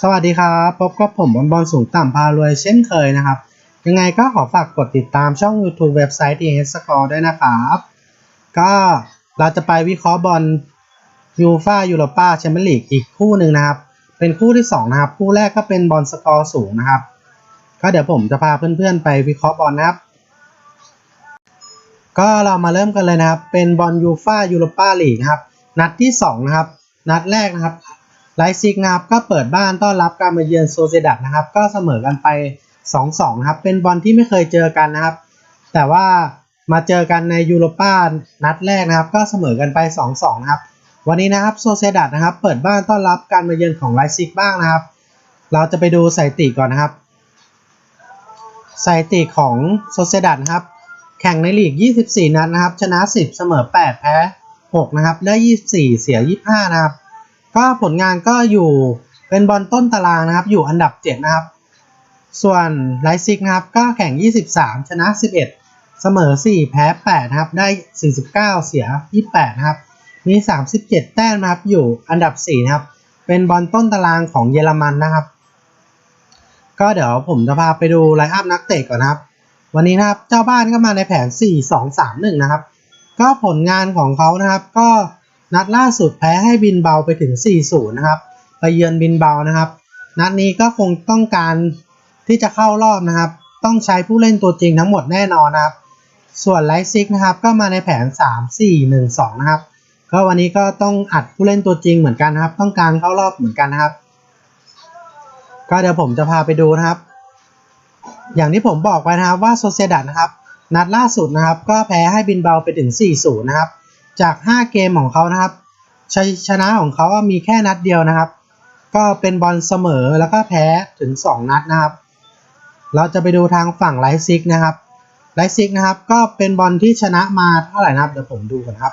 สวัสดีครับ พบกับผมบอลบอลสูงต่ำพารวยเช่นเคยนะครับ ยังไงก็ขอฝากกดติดตามช่อง YouTube เว็บไซต์ TH Score ด้วยนะครับ ก็เราจะไปวิเคราะห์บอลยูฟายูโรปาแชมเปี้ยนลีกอีกคู่หนึ่งนะครับ เป็นคู่ที่ 2 นะครับ คู่แรกก็เป็นบอลสกอร์สูงนะครับ ก็เดี๋ยวผมจะพาเพื่อนๆ ไปวิเคราะห์บอลนะครับ ก็เรามาเริ่มกันเลยนะครับ เป็นบอลยูฟายูโรปาลีกนะครับ นัดที่ 2 นะครับ นัดแรกนะครับ ไลซิกนะครับก็เปิดบ้านต้อนรับการมาเยือนโซเซดัดนะครับ ก็เสมอกันไป 2-2นะครับ เป็นบอลที่ไม่เคยเจอกันนะครับ แต่ว่ามาเจอกันในยูโรป้านัดแรกนะครับ ก็เสมอกันไป 2-2นะครับ วันนี้นะครับโซเซดัดนะครับ เปิดบ้านต้อนรับการมาเยือนของไลซิกบ้างนะครับ เราจะไปดูสถิติก่อนนะครับสถิติของโซเซดัดนะครับ แข่งในลีก 24 นัดนะครับ ชนะ 10 เสมอ 8 แพ้ 6 นะครับ ได้ 24 เสีย 25 นะครับ ก็ผลงานก็อยู่เป็นบอลต้นตารางนะครับ อยู่อันดับ 7 นะครับ ส่วนไลซิกนะครับ ก็แข่ง 23 ชนะ 11 เสมอ 4 แพ้ 8 นะครับ ได้ 49 เสีย 28 นะครับ มี 37 แต้มนะครับ อยู่อันดับ 4 นะครับ เป็นบอลต้นตารางของเยอรมันนะครับ ก็เดี๋ยวผมจะพาไปดูไลน์อัพนักเตะก่อนนะครับ วันนี้นะครับ เจ้าบ้านก็มาในแผน 4-2-3-1 นะครับ ก็ผลงานของเขานะครับ ก็ นัดล่าสุดแพ้ให้บินเบาไปถึง 4-0 นะครับ ไปเยือนบินเบานะครับ นัดนี้ก็คงต้องการที่จะเข้ารอบนะครับ ต้องใช้ผู้เล่นตัวจริงทั้งหมดแน่นอนนะครับ ส่วนไลซิกนะครับก็มาในแผน 3-4-1-2 นะครับ ก็วันนี้ก็ต้องอัดผู้เล่นตัวจริงเหมือนกันนะครับ ต้องการเข้ารอบเหมือนกันนะครับ ก็เดี๋ยวผมจะพาไปดูนะครับ อย่างที่ผมบอกไปนะครับว่าโซเซดัดนะครับ นัดล่าสุดนะครับ ก็แพ้ให้บินเบาไปถึง 4-0 นะครับ จาก 5 เกมของเขานะครับชัยชนะของเขาามีแค่นัดเดียวนะครับ ก็เป็นบอลเสมอแล้วก็แพ้ถึง 2 นัดนะครับ เราจะไปดูทางฝั่งไลซิกนะครับไลซิกนะครับก็เป็นบอลที่ชนะมาเท่าไหร่นะครับเดี๋ยวผมดูกันครับ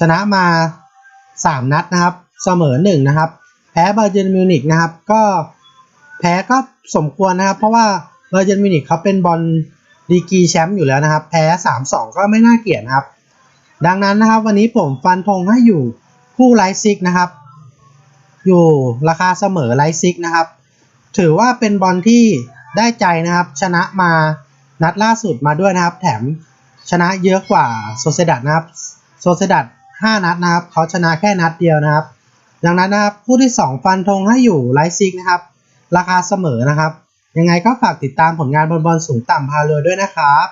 ชนะมา 3 นัดนะครับ เสมอ 1 นะครับ แพ้เบอร์เจนมิวนิกนะครับ ก็แพ้ก็สมควรนะครับ เพราะว่าเบอร์เจนมิวนิกเขาเป็นบอลดีกีแชมป์อยู่แล้วนะครับ แพ้ 3-2 ก็ไม่น่าเกลียดนะครับ ดังนั้นนะครับวันนี้ผมฟันธงให้อยู่คู่ไลซิกนะครับ อยู่ราคาเสมอไลซิกนะครับ ถือว่าเป็นบอลที่ได้ใจนะครับ ชนะมานัดล่าสุดมาด้วยนะครับ แถมชนะเยอะกว่าโซเซดัดนะครับโซเซดัด5นัดนะครับ เขาชนะแค่นัดเดียวนะครับ ดังนั้นนะครับคู่ที่ 2 ฟันธงให้อยู่ไลซิกนะครับ ราคาเสมอนะครับ ยังไงก็ฝากติดตามผลงานบอลบอลสูงต่ำพาเรือด้วยนะครับ